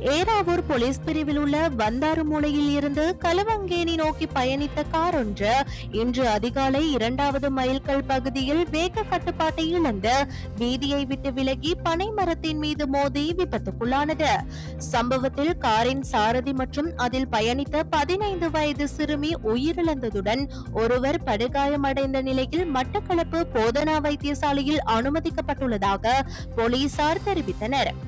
Eravur police பிரிவில் உள்ள வந்தாறுமூலையில் இருந்து கலவங்கேணி நோக்கி பயணித்த கார் ஒன்று இன்று அதிகாலை இரண்டாவது மைல்கல் பகுதியில் வேக கட்டுப்பாட்டை இழந்து வீதியை விட்டு விலகி பனை மரத்தின் மீது மோதி விபத்துக்குள்ளானது. சம்பவத்தில் காரின் சாரதி மற்றும் அதில் பயணித்த பதினைந்து வயது சிறுமி உயிரிழந்ததுடன் ஒருவர் படுகாயமடைந்த நிலையில் மட்டக்களப்பு போதனா வைத்தியசாலையில் அனுமதிக்கப்பட்டுள்ளதாக போலீசார் தெரிவித்தனர்.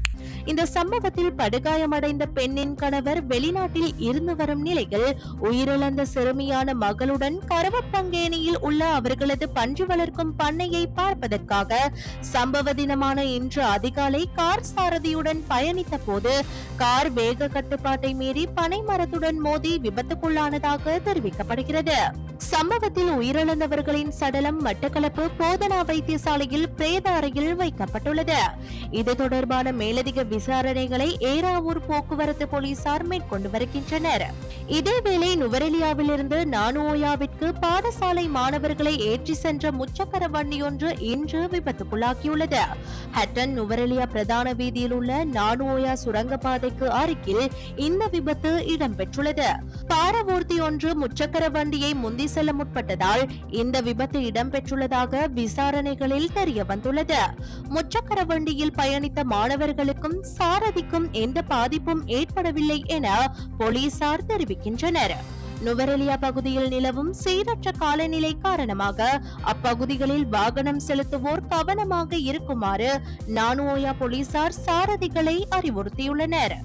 இந்த சம்பவத்தில் படுகாயமடைந்த பெண்ணின் கணவர் வெளிநாட்டில் இருந்து வரும் நிலையில் உயிரிழந்த சிறுமியான மகளுடன் கரவப்பங்கேணியில் உள்ள அவர்களது பன்றி வளர்க்கும் பண்ணையை பார்ப்பதற்காக சம்பவ தினமான இன்று அதிகாலை கார் சாரதியுடன் பயணித்த போது கார் வேக கட்டுப்பாட்டை மீறி பனை மரத்துடன் மோதி விபத்துக்குள்ளானதாக தெரிவிக்கப்படுகிறது. சம்பவத்தில் உயிரிழந்தவர்களின் சடலம் மட்டக்களப்பு போதனா வைத்தியசாலையில் பிரேத அறையில் வைக்கப்பட்டுள்ளது. இது தொடர்பான மேலதிக விசாரணைகளை ஏராவூர் போக்குவரத்து போலீசார் மேற்கொண்டு வருகின்றனர். இதேவேளை நுவரெலியாவிலிருந்து நானுஓயாவிற்கு பாடசாலை மாணவர்களை ஏற்றி சென்ற முச்சக்கர வண்டியொன்று இன்று விபத்துக்குள்ளாகியுள்ளது. ஹட்டன் நுவரெலியா பிரதான வீதியில் உள்ள நானுஓயா சுரங்கப்பாதைக்கு அருகில் இந்த விபத்து இடம்பெற்றுள்ளது. பாரவூர்த்தி ஒன்று முச்சக்கர வண்டியை முந்தி செல்ல முற்பட்டதால் இந்த விபத்து இடம்பெற்றுள்ளதாக விசாரணைகளில் தெரிய வந்துள்ளது முச்சக்கர வண்டியில் பயணித்த மாணவர்களுக்கும் சாரதிக்கும் எந்த பாதிப்பும் ஏற்படவில்லை என போலீசார் தெரிவிக்கின்றனர். நுவரெலியா பகுதியில் நிலவும் சீரற்ற காலநிலை காரணமாக அப்பகுதிகளில் வாகனம் செலுத்துவோர் கவனமாக இருக்குமாறு நானுஓயா போலீசார் சாரதிகளை அறிவுறுத்தியுள்ளனர்.